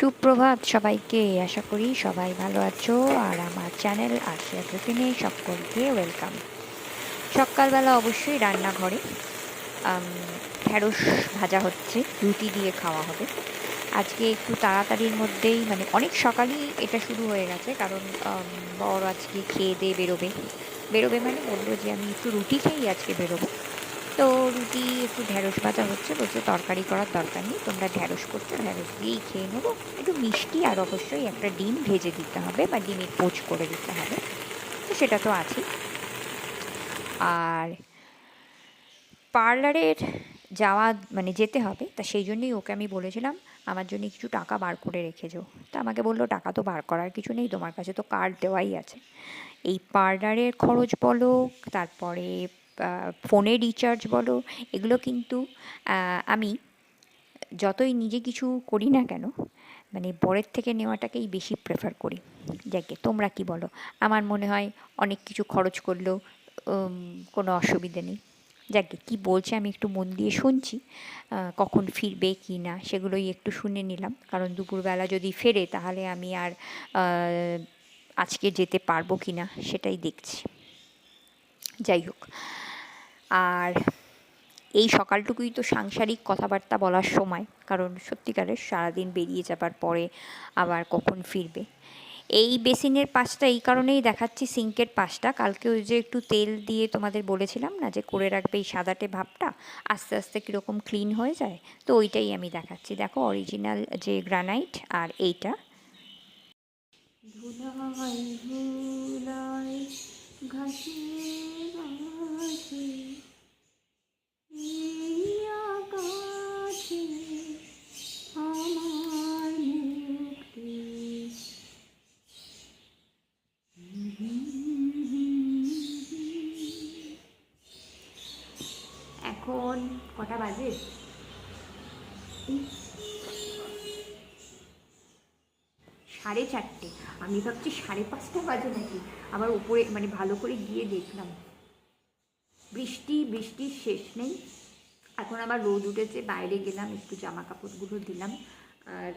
সুপ্রভাত সবাইকে। আশা করি সবাই ভালো আছো আর আমার চ্যানেল আশিয়া টিফিনে সকলকে ওয়েলকাম। সকালবেলা অবশ্যই রান্নাঘরে আম, ঢ্যাঁড়স ভাজা হচ্ছে রুটি দিয়ে খাওয়া হবে। আজকে একটু তাড়াতাড়ির মধ্যেই মানে অনেক সকালই এটা শুরু হয়ে গেছে কারণ বর আজকে খেয়ে দিয়ে বেরোবে। বেরোবে মানে বলল যে আমি একটু রুটি খেয়েই আজকে বেরোবো। তো রুটি একটু ঢ্যাঁড়স ভাজা হচ্ছে, বলছে তরকারি করার দরকার নেই, তোমরা ঢ্যাঁড়স করছ ঢ্যাঁড়স দিয়েই খেয়ে নেব। একটু মিষ্টি আর অবশ্যই একটা ডিম ভেজে দিতে হবে বা ডিমের পোচ করে দিতে হবে, তো সেটা তো আছেই। আর পার্লারের যাওয়া মানে যেতে হবে, তা সেই জন্যই ওকে আমি বলেছিলাম, আমার জন্য কিছু টাকা বার করে রেখে যাও। তা আমাকে বলল, টাকা তো বার করার কিছু নেই, তোমার কাছে তো কার্ড দেওয়াই আছে। এই পার্লারের খরচ বলো, তারপরে ফোনে রিচার্জ বলো, এগুলো কিন্তু আমি যতই নিজে কিছু করি না কেন মানে বরের থেকে নেওয়াটাকেই বেশি প্রেফার করি। যাকে তোমরা কি বলো? আমার মনে হয় অনেক কিছু খরচ করলেও কোনো অসুবিধে নেই। যাকে কি বলছে আমি একটু মন দিয়ে শুনছি কখন ফিরবে কি না, সেগুলোই একটু শুনে নিলাম। কারণ দুপুরবেলা যদি ফেরে, তাহলে আমি আর আজকে যেতে পারব কি না, সেটাই দেখছি। যাই হোক আর এই সকালটুকুই তো সাংসারিক কথাবার্তা বলার সময়, কারণ সত্যিকারের সারাদিন বেরিয়ে যাবার পরে আবার কখন ফিরবে। এই বেসিনের পাশটা এই কারণেই দেখাচ্ছি, সিঙ্কের পাশটা। কালকে ওই যে একটু তেল দিয়ে তোমাদের বলেছিলাম না, যে করে রাখবে এই সাদাটে ভাবটা, আস্তে আস্তে কীরকম ক্লিন হয়ে যায়, তো ওইটাই আমি দেখাচ্ছি। দেখো অরিজিনাল যে গ্রানাইট আর এইটা। কটা বাজে? সাড়ে চারটে। আমি ভাবছি সাড়ে পাঁচটা বাজে নাকি? আবার উপরে মানে ভালো করে গিয়ে দেখলাম। বৃষ্টি বৃষ্টির শেষ নেই। এখন আবার রোদ উঠেছে, বাইরে গেলাম, একটু জামা কাপড়গুলো দিলাম। আর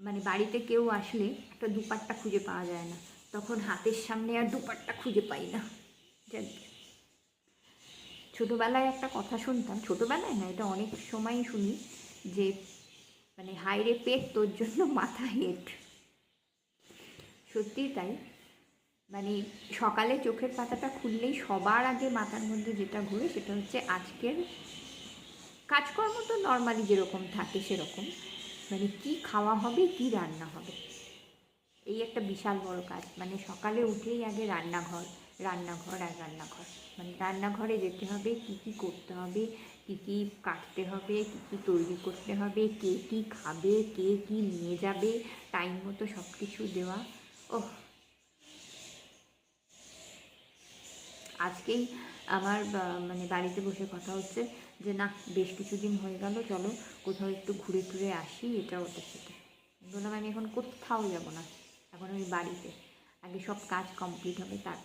মানে বাড়িতে কেউ আসলে একটা দুপাট্টা খুঁজে পাওয়া যায় না। তখন হাতের সামনে আর দুপাট্টা খুঁজে পাই না। জানি ছোটোবেলায় একটা কথা শুনতাম, ছোটোবেলায় না, এটা অনেক সময় শুনি যে মানে হাইরে পেট তোর জন্য মাথা হেট। সত্যিই তাই। মানে সকালে চোখের পাতাটা খুললেই সবার আগে মাথার মধ্যে যেটা ঘুরে সেটা হচ্ছে আজকের কাজকর্ম তো নর্মালি যেরকম থাকে সেরকম। মানে কি খাওয়া হবে, কি রান্না হবে? এই একটা বিশাল বড় কাজ। মানে সকালে উঠেই আগে রান্নাঘর রান্নাঘর আর রান্নাঘর। মানে রান্নাঘরে যেতে হবে, কি কি করতে হবে, কি কি কাটতে হবে, কি কি তৈরি করতে হবে, কে কি খাবে, কে কি নিয়ে যাবে টাইম মতো সব কিছু দেওয়া। ওহ। আজকেই আমার মানে বাড়িতে বসে কথা হচ্ছে যে, না, বেশ কিছুদিন হয়ে গেল, চলো কোথাও একটু ঘুরে টুরে আসি, এটা ওটা সেটা আমি বললাম, আমি এখন কোথাও যাব না, এখন আমি বাড়িতে। আগে সব কাজ কমপ্লিট হবে তার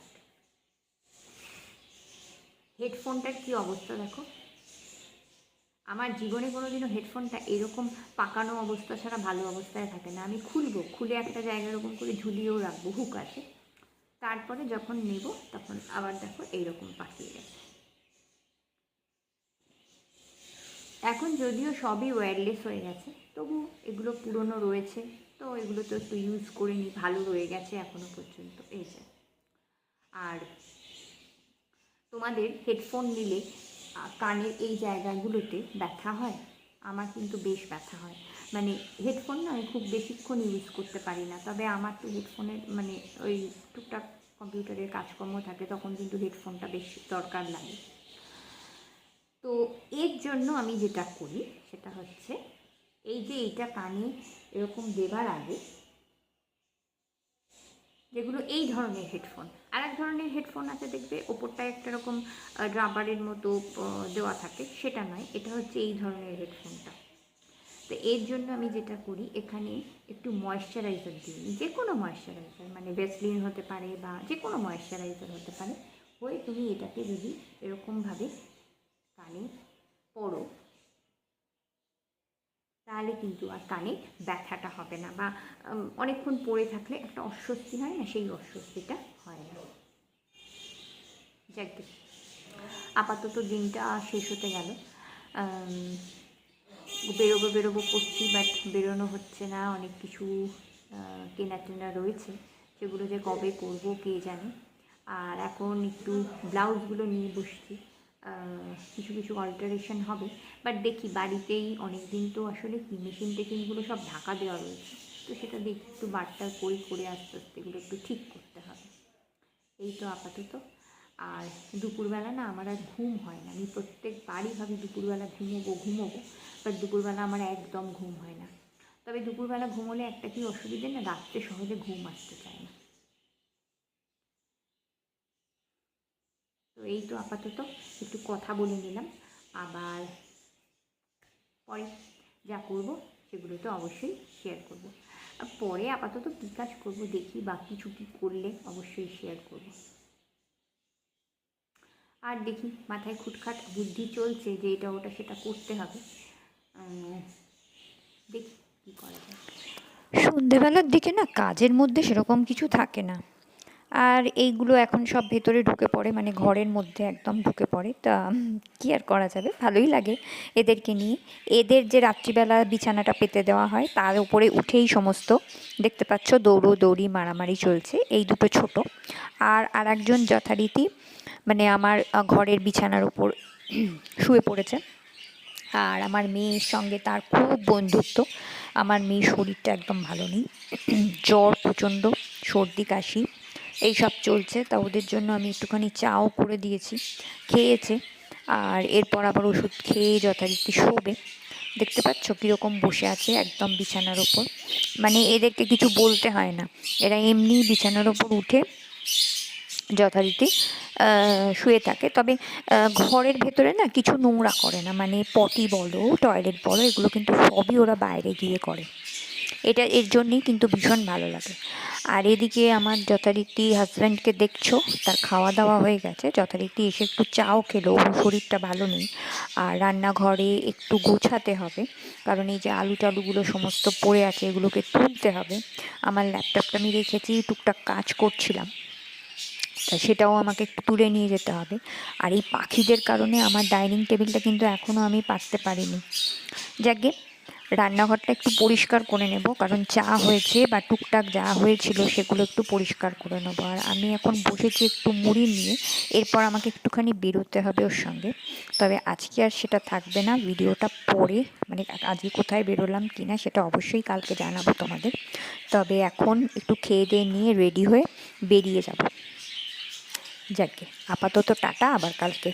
হেডফোনটার কি অবস্থা দেখো? আমার জীবনে কোনোদিনও হেডফোনটা এরকম পাকানো অবস্থা ছাড়া ভালো অবস্থায় থাকে না। আমি খুলবো, খুলে একটা জায়গা এরকম করে ঝুলিয়েও রাখব, হুক আছে। তারপরে যখন নেব তখন আবার দেখো এইরকম পাকিয়ে গেছে এখন যদিও সবই ওয়্যারলেস হয়ে গেছে, তবু এগুলো পুরনো রয়েছে, তো এগুলো তো একটু ইউজ করে নিই ভালো রয়ে গেছে এখনও পর্যন্ত, এই আর তোমাদের হেডফোন নিলে কানের এই জায়গাগুলোতে ব্যথা হয়? আমার কিন্তু বেশ ব্যথা হয়। মানে হেডফোন না, আমি খুব বেশিক্ষণ ইউজ করতে পারি না। তবে আমার তো হেডফোনের মানে ওই টুকটাক কম্পিউটারের কাজকর্ম থাকে, তখন কিন্তু হেডফোনটা বেশ দরকার লাগে। তো এর জন্য আমি যেটা করি, সেটা হচ্ছে, এই যে এইটা কানে এরকম দেবার আগে যেগুলো এই ধরনের হেডফোন আর এক ধরনের হেডফোন আছে, দেখবে ওপরটায় একটা রকম রাবারের মতো দেওয়া থাকে, সেটা নয়, এটা হচ্ছে এই ধরনের হেডফোনটা তো এর জন্য আমি যেটা করি, এখানে একটু ময়শ্চারাইজার দিই। যে কোনো ময়শ্চারাইজার মানে ভেসলিন হতে পারে বা যে কোনো ময়শ্চারাইজার হতে পারে। হয়ে তুমি এটাকে যদি এরকমভাবে কানে পড়ো তাহলে কিন্তু আর কানে ব্যথাটা হবে না বা অনেকক্ষণ পড়ে থাকলে একটা অস্বস্তি হয় না, সেই অস্বস্তিটা হয় না। যাক, আপাতত দিনটা শেষ হতে গেল। বেরোবো বেরোবো করছি বাট বেরোনো হচ্ছে না, অনেক কিছু কেনা টেনা রয়েছে, সেগুলো যে কবে করব কে জানে। আর এখন একটু ব্লাউজগুলো নিয়ে বসছি। কিছু কিছু অল্টারেশন হবে। বাট দেখি, বাড়িতেই অনেক দিন তো আসলে কি মেশিন টেশিনগুলো সব ঢাকা দেওয়া রয়েছে। তো সেটা দেখি, একটু বারটার করে করে আস্তে আস্তে এগুলো একটু ঠিক করতে হবে। এই তো আপাতত। আর দুপুরবেলা না আমার আর ঘুম হয় না। আমি প্রত্যেকবারই ভাবি দুপুরবেলা ঘুমোবো ঘুমোবো বাট দুপুরবেলা আমার একদম ঘুম হয় না। তবে দুপুরবেলা ঘুমোলে একটা কি অসুবিধে না, রাত্রে সহজে ঘুম আসতে চায় না। তো এই তো আপাতত একটু কথা বলে নিলাম। আবার পরে যা করব সেগুলো তো অবশ্যই শেয়ার করব। পরে আপাতত কী কাজ করব দেখি বা কিছু কী করলে অবশ্যই শেয়ার করব। আর দেখি মাথায় খুটখাট বুদ্ধি চলছে যে এটা ওটা সেটা করতে হবে। দেখি কী করা যায়। সন্ধেবেলার দিকে না কাজের মধ্যে সেরকম কিছু থাকে না। আর এইগুলো এখন সব ভেতরে ঢুকে পড়ে মানে ঘরের মধ্যে একদম ঢুকে পড়ে। তা কি আর করা যাবে? ভালোই লাগে এদেরকে নিয়ে। এদের যে রাত্রিবেলা বিছানাটা পেতে দেওয়া হয়, তার উপরে উঠেই সমস্ত। দেখতে পাচ্ছ দৌড়ো দৌড়ি মারামারি চলছে, এই দুটো ছোট। আর আর একজন যথারীতি মানে আমার ঘরের বিছানার উপর শুয়ে পড়েছে। আর আমার মেয়ের সঙ্গে তার খুব বন্ধুত্ব। আমার মেয়ের শরীরটা একদম ভালো নেই। জ্বর প্রচণ্ড, সর্দি কাশি। এই সব চলছে, তা ওদের জন্য আমি একটুখানি চাও করে দিয়েছি, খেয়েছে। আর এরপর আবার ওষুধ খেয়ে যথারীতি শোবে। দেখতে পাচ্ছ কীরকম বসে আছে একদম বিছানার ওপর। মানে এদেরকে কিছু বলতে হয় না। এরা এমনি বিছানার ওপর উঠে যথারীতি শুয়ে থাকে। তবে ঘরের ভেতরে না কিছু নোংরা করে না। মানে পটি বলো, টয়লেট বলো, এগুলো কিন্তু সবই ওরা বাইরে গিয়ে করে। এটা এর জন্যেই কিন্তু ভীষণ ভালো লাগে। আর এদিকে আমার যথারীতি হাজব্যান্ডকে দেখছ, তার খাওয়া দাওয়া হয়ে গেছে। যথারীতি এসে একটু চাও খেলো, ওর শরীরটা ভালো নেই। আর রান্নাঘরে একটু গোছাতে হবে, কারণ এই যে আলু টালুগুলো সমস্ত পড়ে আছে, এগুলোকে তুলতে হবে। আমার ল্যাপটপটা আমি রেখেছি, টুকটাক কাজ করছিলাম। তা সেটাও আমাকে একটু তুলে নিয়ে যেতে হবে। আর এই পাখিদের কারণে আমার ডাইনিং টেবিলটা কিন্তু এখনও আমি পাততে পারিনি। যাকে রান্নাঘরটা একটু পরিষ্কার করে নেব, কারণ চা হয়েছে বা টুকটাক যা হয়েছিল সেগুলো একটু পরিষ্কার করে নেব। আর আমি এখন বসেছি একটু মুড়ি নিয়ে, এরপর আমাকে একটুখানি বেরোতে হবে ওর সঙ্গে। তবে আজকে আর সেটা থাকবে না, ভিডিওটা পরে মানে আজকে কোথায় বেরোলাম কি না সেটা অবশ্যই কালকে জানাব তোমাদের। তবে এখন একটু খেয়ে দিয়ে নিয়ে রেডি হয়ে বেরিয়ে যাব। যাকে আপাতত টাটা, আবার কালকে।